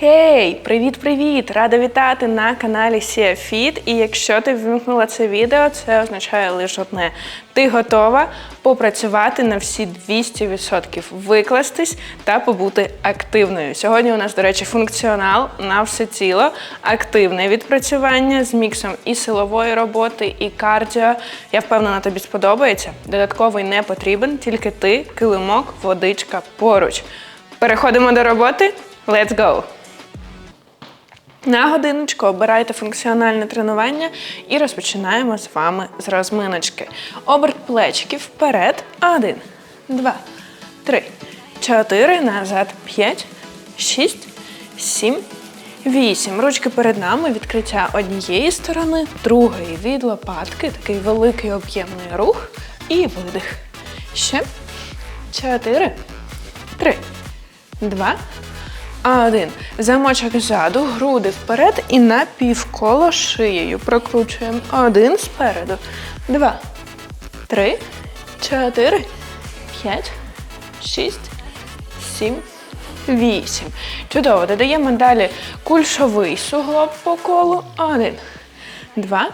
Гей, привіт-привіт! Рада вітати на каналі Sia Fit. І якщо ти вимкнула це відео, це означає лише одне: ти готова попрацювати на всі 200%, викластись та побути активною. Сьогодні у нас, до речі, функціонал на все тіло, активне відпрацювання з міксом і силової роботи, і кардіо. Я впевнена, тобі сподобається. Додатковий не потрібен, тільки ти, килимок, водичка поруч. Переходимо до роботи. Let's go! На годиночку обирайте функціональне тренування і розпочинаємо з вами з розминочки. Оберт плечиків вперед. Один, два, три, чотири, назад, п'ять, шість, сім, вісім. Ручки перед нами, відкриття однієї сторони, другої від лопатки. Такий великий об'ємний рух. І видих. Ще. Чотири, три, два, один. Замочок ззаду, груди вперед і на півколо шиєю. Прокручуємо. Один спереду. Два. Три. Чотири. П'ять. Шість. Сім. Вісім. Чудово. Додаємо далі кульшовий суглоб по колу. Один. Два.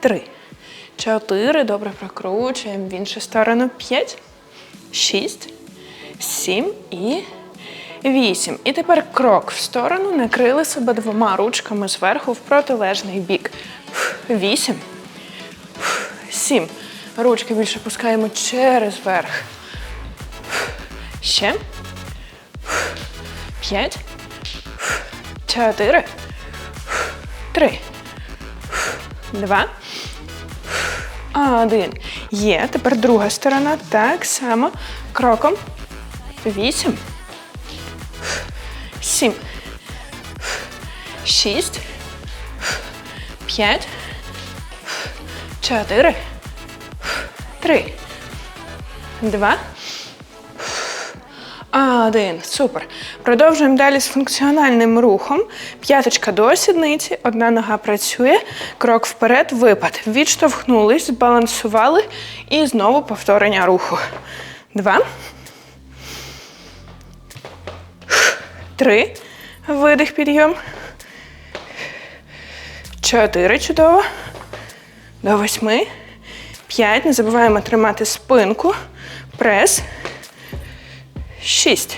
Три. Чотири. Добре прокручуємо. В іншу сторону. П'ять. Шість. Сім і. Вісім. І тепер крок в сторону, накрили себе двома ручками зверху в протилежний бік. Вісім. Сім. Ручки більше пускаємо через верх. Ще. П'ять. Чотири. Три. Два. Один. Є. Тепер друга сторона. Так само. Кроком. Вісім сім, шість, п'ять, чотири, три, два, один. Супер. Продовжуємо далі з функціональним рухом. П'яточка до сідниці, одна нога працює, крок вперед, випад. Відштовхнулись, збалансували і знову повторення руху. Два. Три. Видих, підйом. Чотири. Чудово. До восьми. П'ять. Не забуваємо тримати спинку. Прес. Шість.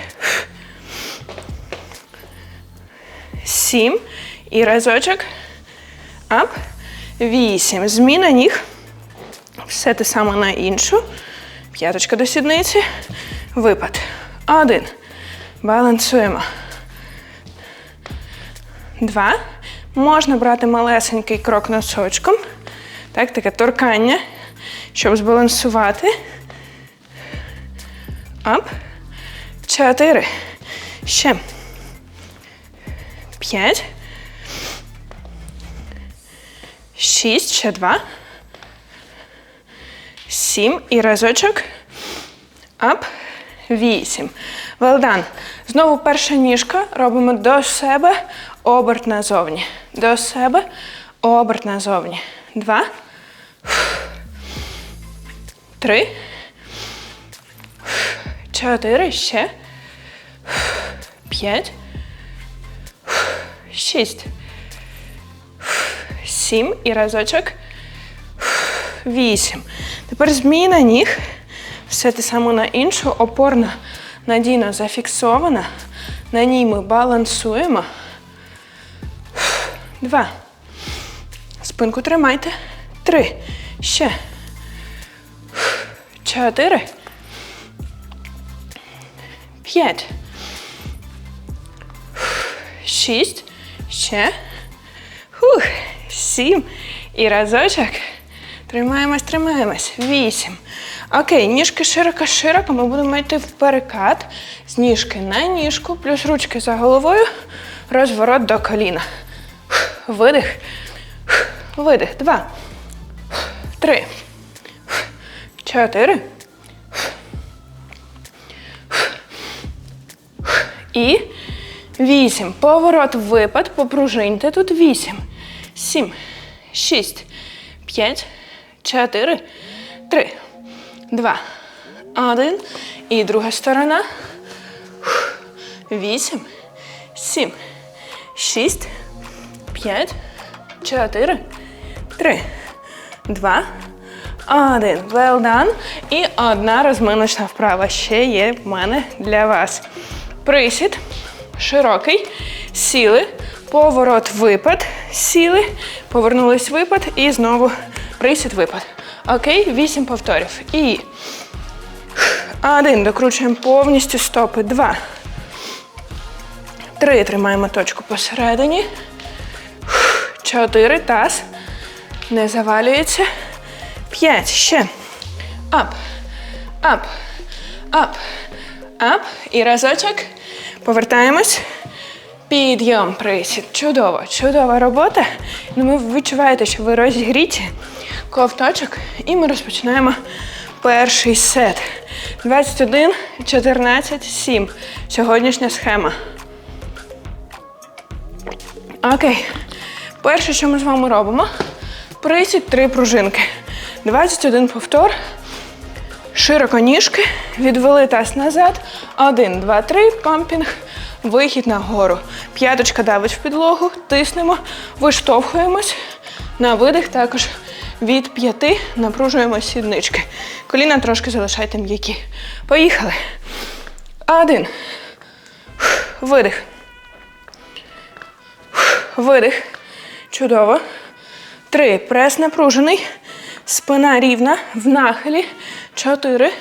Сім. І разочок. Ап. Вісім. Зміна ніг. Все те саме на іншу. П'яточка до сідниці. Випад. Один. Балансуємо. Два. Можна брати малесенький крок носочком. Так, таке торкання, щоб збалансувати. Ап. Чотири. Ще. П'ять. Шість. Ще два. Сім. І разочок. Ап. Вісім. Done. Знову перша ніжка. Робимо до себе. Оберт назовні. До себе. Оберт назовні. Два. Три. Чотири. Ще. П'ять. Шість. Сім. І разочок. Вісім. Тепер зміна ніг. Все те саме на іншу. Опорна надійно зафіксована. На ній ми балансуємо. Два. Спинку тримайте. Три. Ще. Чотири. П'ять. Шість. Ще. Хух. Сім. І разочок. Тримаємось, тримаємось. Вісім. Окей, ніжки широко-широко. Ми будемо йти в перекат з ніжки на ніжку, плюс ручки за головою. Розворот до коліна. Видих. Видих. Два. Три. Чотири. І вісім. Поворот випад. Попружиньте тут. Вісім. Сім. Шість. П'ять. Чотири. Три. Два. Один. І друга сторона. Вісім. Сім. шість, п'ять, чотири, три, два, один. Well done. І одна розминочна вправа ще є в мене для вас. Присід, широкий, сіли, поворот, випад, сіли, повернулись випад і знову присід, випад. Окей, вісім повторів. І один. Докручуємо повністю стопи. Два. Три. Тримаємо точку посередині. Чотири. Таз. Не завалюється. П'ять. Ще. Ап. Ап. Ап. Ап. І разочок. Повертаємось. Підйом, присід. Чудово, чудова робота. Ну, ви відчуваєте, що ви розігріті. Ковточок. І ми розпочинаємо перший сет. 21, 14, 7. Сьогоднішня схема. Окей. Перше, що ми з вами робимо, присід три пружинки. 21 повтор. Широко ніжки. Відвели таз назад. Один, два, три. Пампінг. Вихід нагору. П'яточка давить в підлогу. Тиснемо, виштовхуємось. На видих також від п'яти напружуємо сіднички. Коліна трошки залишайте м'які. Поїхали. Один. Видих. Видих. Чудово. Три. Прес напружений. Спина рівна. В нахилі. Чотири.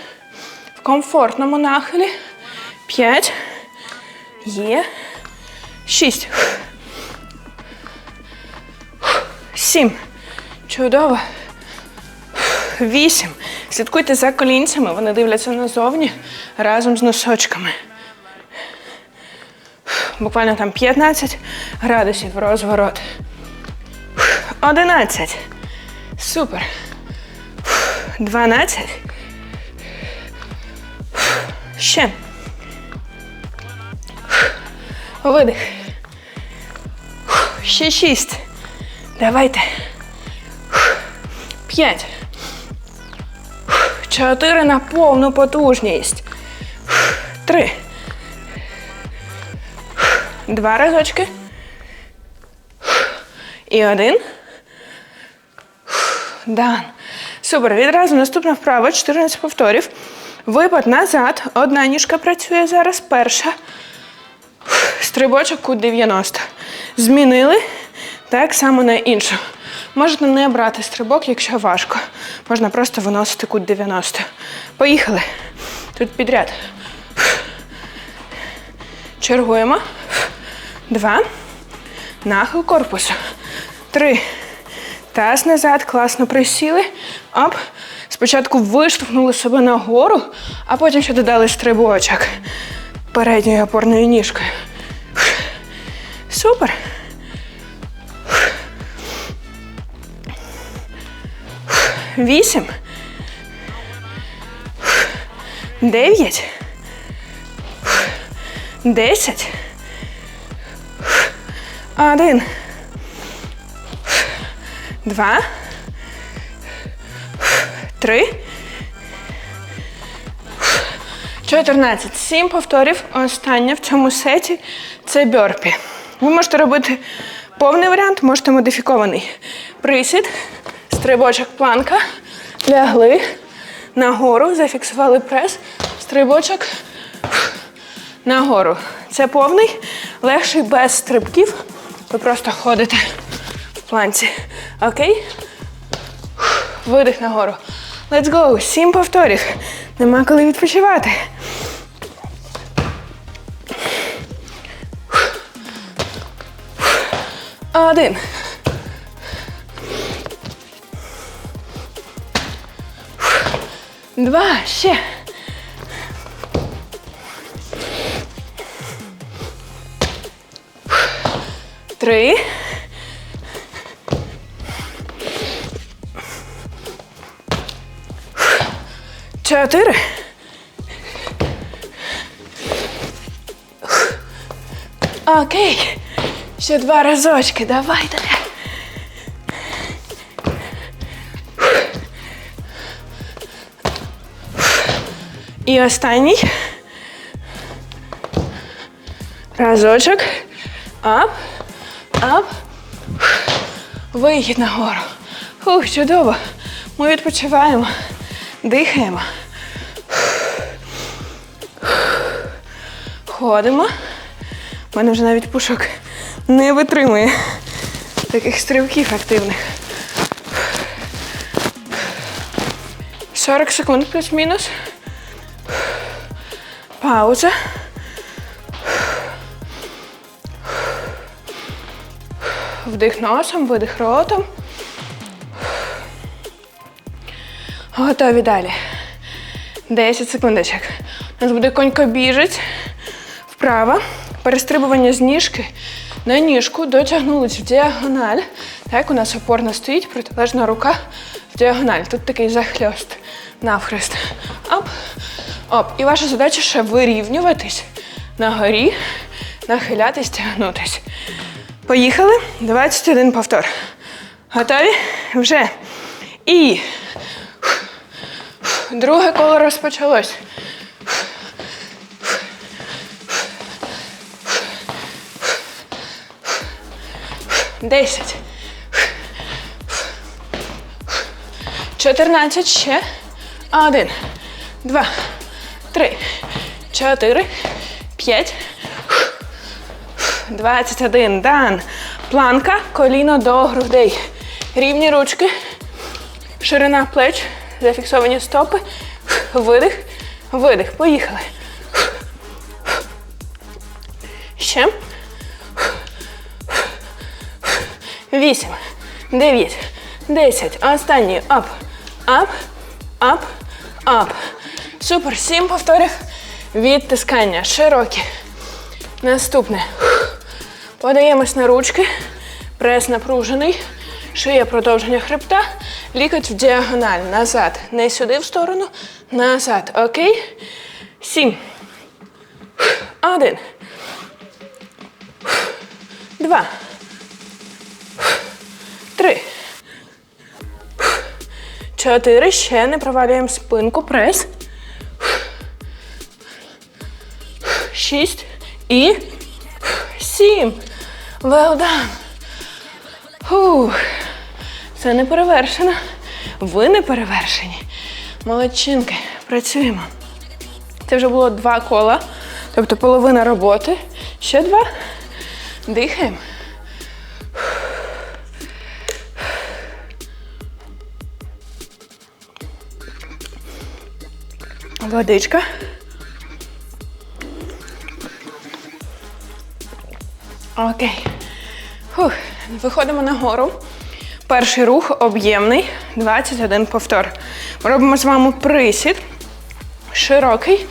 В комфортному нахилі. П'ять. Є. Шість. Сім. Чудово. Вісім. Слідкуйте за колінцями, вони дивляться назовні разом з носочками. Буквально там 15 градусів розворот. 11. Супер. 12. Ще. Видих. Ще 6. Давайте. П'ять. Чотири на повну потужність. Три. Два разочки. І один. Дан. Супер. Відразу наступна вправа. 14 повторів. Випад назад. Одна ніжка працює зараз. Перша. Стрибочок кут 90. Змінили. Так само на іншу. Можете не брати стрибок, якщо важко. Можна просто виносити кут 90. Поїхали. Тут підряд. Чергуємо. Два. Нахил корпусу. Три. Таз назад. Класно присіли. Оп. Спочатку виштовхнули себе нагору, а потім ще додали стрибочок передньою опорною ніжкою. Супер. Вісім. Дев'ять. Десять. Один. Два. Три. Чотирнадцять. Сім повторів. Останнє в цьому сеті це бьорпі. Ви можете робити повний варіант, можете модифікований. Присід, стрибочок планка, лягли нагору, зафіксували прес, стрибочок нагору. Це повний, легший без стрибків. Ви просто ходите планці. Окей? Видих нагору. Let's go. Сім повторів. Нема коли відпочивати. Один. Два. Ще. Три. Чотири. Окей. Ще два разочки. Давайте. І останній. Разочок. Ап. ап. Вихід нагору. Ух, чудово. Ми відпочиваємо. Дихаємо. Ходимо. У мене вже навіть пушок не витримує таких стрибків активних. 40 секунд плюс-мінус. Пауза. Вдих носом, видих ротом. Готові далі. 10 секундочок. У нас буде конькобіжець. Вправо. Перестрибування з ніжки на ніжку. Дотягнулись в діагональ. Так, у нас опорна стоїть, протилежна рука в діагональ. Тут такий захльост. Навхрест. Оп. Оп. І ваша задача ще вирівнюватись на горі, нахилятись, тягнутись. Поїхали. 21 повтор. Готові? Вже. І. Друге коло розпочалось. Десять. Чотирнадцять ще. Один. Два. Три. Чотири. П'ять. 21. Дан. Планка. Коліно до грудей. Рівні ручки. Ширина плеч. Зафіксовані стопи. Видих. Видих. Поїхали. Ще. Вісім. Дев'ять. Десять. Останній. Ап. Ап. Ап. Ап. Супер. Сім повторів. Відтискання. Широкі. Наступне. Подаємось на ручки. Прес напружений. Шия продовження хребта. Лікоть в діагональ. Назад. Не сюди в сторону. Назад. Окей. Сім. Один. Два. Три. Чотири. Ще не провалюємо спинку. Прес. Шість. І сім. Well done. Фух. Це не перевершено. Ви не перевершені. Молодчинки. Працюємо. Це вже було два кола, тобто половина роботи. Ще два. Дихаємо. Водичка. Окей. Фух. Виходимо нагору. Перший рух об'ємний. 21 повтор. Ми робимо з вами присід. Широкий.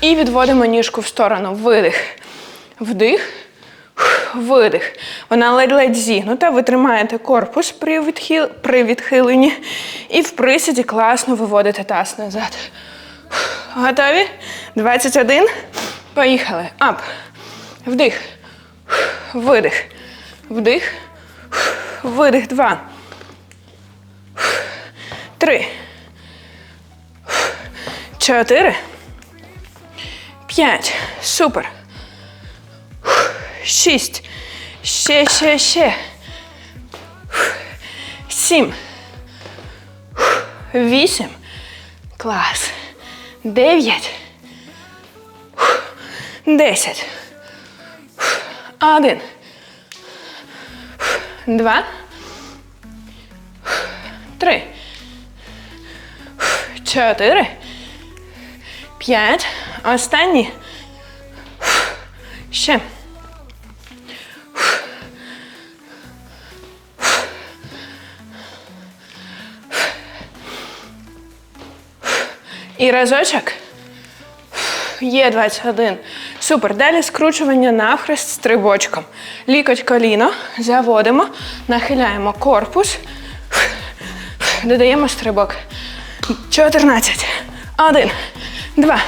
І відводимо ніжку в сторону. Видих. Вдих. Видих. Вона ледь-ледь зігнута. Ви тримаєте корпус при, відхил... при відхиленні. І в присіді класно виводите таз назад. Готові? 21. Поїхали. Ап. Вдих. Видих. Вдих. Видих. Два. Три. Чотири. П'ять. Супер. Шість. Ще, ще, ще. Сім. Вісім. Клас. Дев'ять. Десять. Один. Два. Три. Чотири. П'ять. Останні. Ще. І разочок. Є 21. Супер. Далі скручування навхрест стрибочком. Лікоть коліно. Заводимо. Нахиляємо корпус. Додаємо стрибок. 14. Один. Два.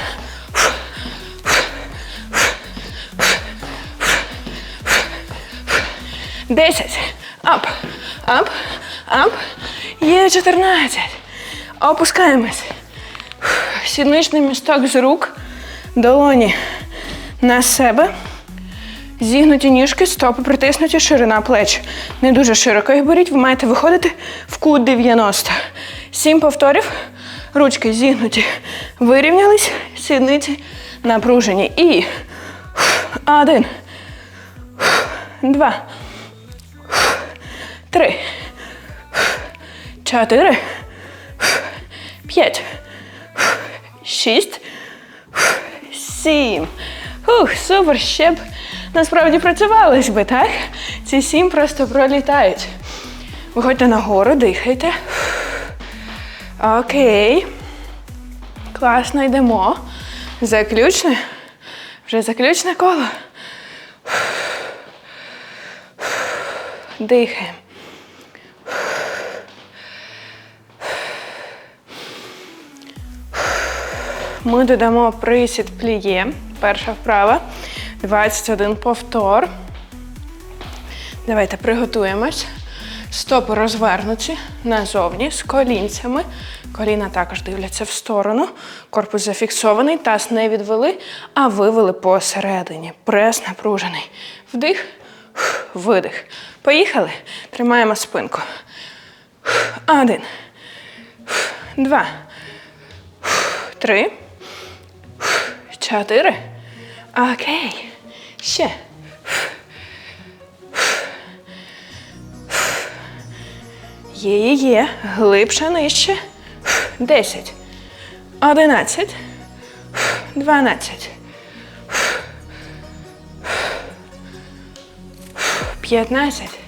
Десять. Ап. Ап. Ап. Є 14. Опускаємось. Сідничний місток з рук. Долоні на себе. Зігнуті ніжки, стопи притиснуті, ширина плеч. Не дуже широко їх беріть, ви маєте виходити в кут 90. Сім повторів. Ручки зігнуті. Вирівнялись, сідниці напружені. І один, два, три, чотири, п'ять, шість, сім. Ух, супер, ще б насправді працювались би, так? Ці сім просто пролітають. Виходьте нагору, дихайте. Окей. Класно йдемо. Заключне. Вже заключне коло. Дихаємо. Ми додамо присід пліє. Перша вправа. 21 повтор. Давайте приготуємось. Стопи розвернуті назовні з колінцями. Коліна також дивляться в сторону. Корпус зафіксований, таз не відвели, а вивели посередині. Прес напружений. Вдих, видих. Поїхали. Тримаємо спинку. Один. Два. Три. Чотири. Окей. Ще. Є, є, є. Глибше, нижче. Десять. Одинадцять. Дванадцять. П'ятнадцять.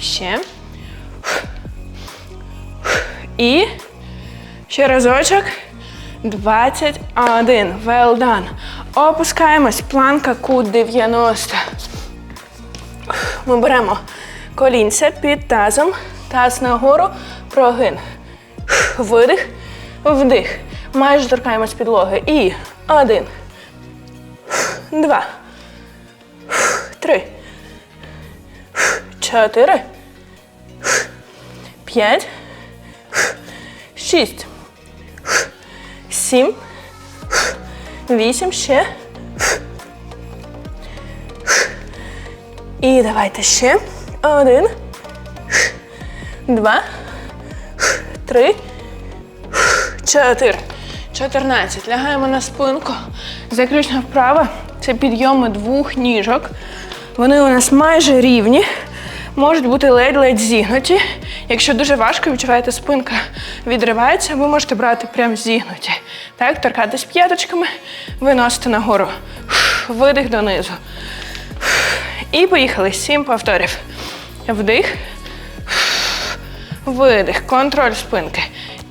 Ще. І ще разочок. 21. Well done. Опускаємось. Планка кут 90. Ми беремо колінця під тазом. Таз нагору. Прогин. Видих. Вдих. Майже торкаємось підлоги. І один. Два. Три. Чотири. П'ять. Шість. Сім. Вісім ще. І давайте ще. Один. Два. Три. Чотири. Чотирнадцять. Лягаємо на спинку. Заключна вправа. Це підйоми двох ніжок. Вони у нас майже рівні. Можуть бути ледь-ледь зігнуті. Якщо дуже важко відчуваєте, спинка відривається, ви можете брати прям зігнуті. Так, торкатись п'яточками, виносити нагору. Видих донизу. І поїхали. Сім повторів. Вдих. Видих. Контроль спинки.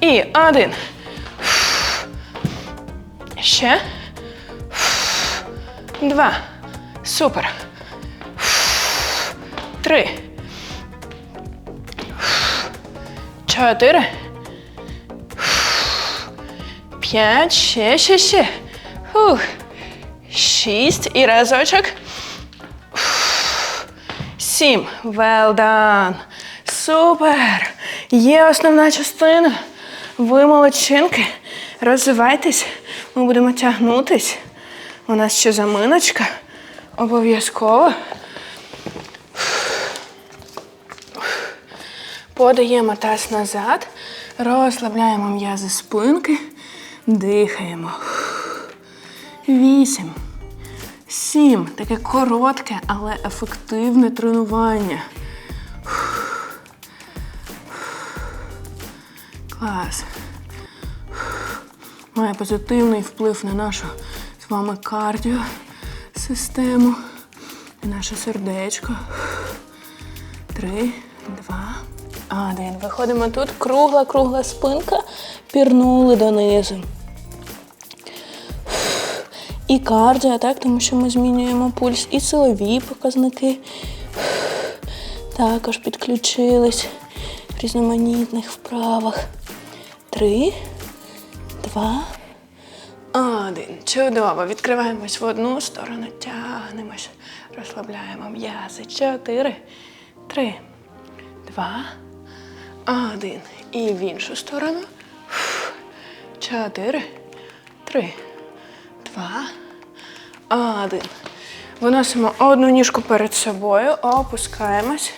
І один. Ще. Два. Супер. Три. Чотири. П'ять. Ще, ще, ще. Фух. Шість. І разочок. Сім. Well done. Супер. Є основна частина. Ви молодчинки. Розвивайтесь. Ми будемо тягнутись. У нас ще заминочка. Обов'язково. Подаємо таз назад, розслабляємо м'язи спинки, дихаємо. Вісім. Сім. Таке коротке, але ефективне тренування. Клас. Має позитивний вплив на нашу з вами кардіо систему, наше сердечко. Три, два, один. Виходимо тут. Кругла, кругла спинка. Пірнули донизу. І кардіо, так, тому що ми змінюємо пульс, і силові показники. Також підключились в різноманітних вправах. Три, два, один. Чудово. Відкриваємось в одну сторону, тягнемось, розслабляємо м'язи. Чотири, три, два, один. І в іншу сторону. Чотири, три, два, Один. Виносимо одну ніжку перед собою, опускаємось.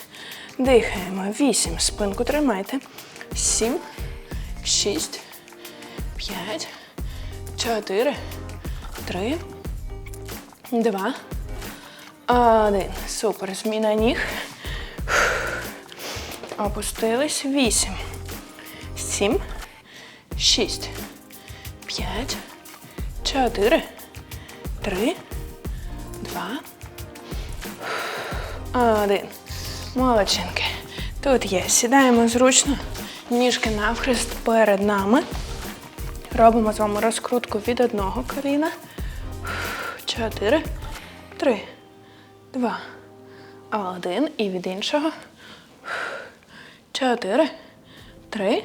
Дихаємо. Вісім. Спинку тримайте. Сім, шість, п'ять, чотири, три, два, один. Супер. Зміна ніг. Опустились. Вісім, сім, шість, п'ять, чотири, три, два, один. Молодчинки. Тут є. Сідаємо зручно, ніжки навхрест перед нами. Робимо з вами розкрутку від одного коліна. Чотири, три, два, один. І від іншого. Чотири, три,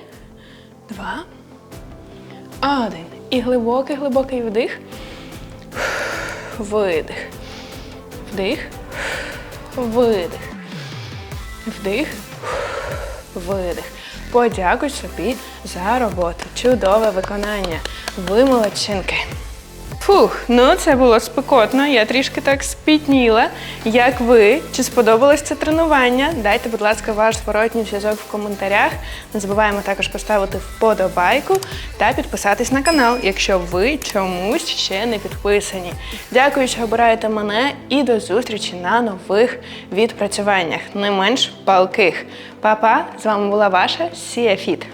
два, один. І глибокий, глибокий вдих. Видих. Вдих. Видих. Вдих. Видих. Подякуй собі за роботу. Чудове виконання. Ви молодчинки. Фух, ну це було спекотно. Я трішки так спітніла. Як ви? Чи сподобалось це тренування? Дайте, будь ласка, ваш зворотній зв'язок в коментарях. Не забуваємо також поставити вподобайку та підписатись на канал, якщо ви чомусь ще не підписані. Дякую, що обираєте мене і до зустрічі на нових відпрацюваннях, не менш палких. Па-па, з вами була ваша Сія Фіт.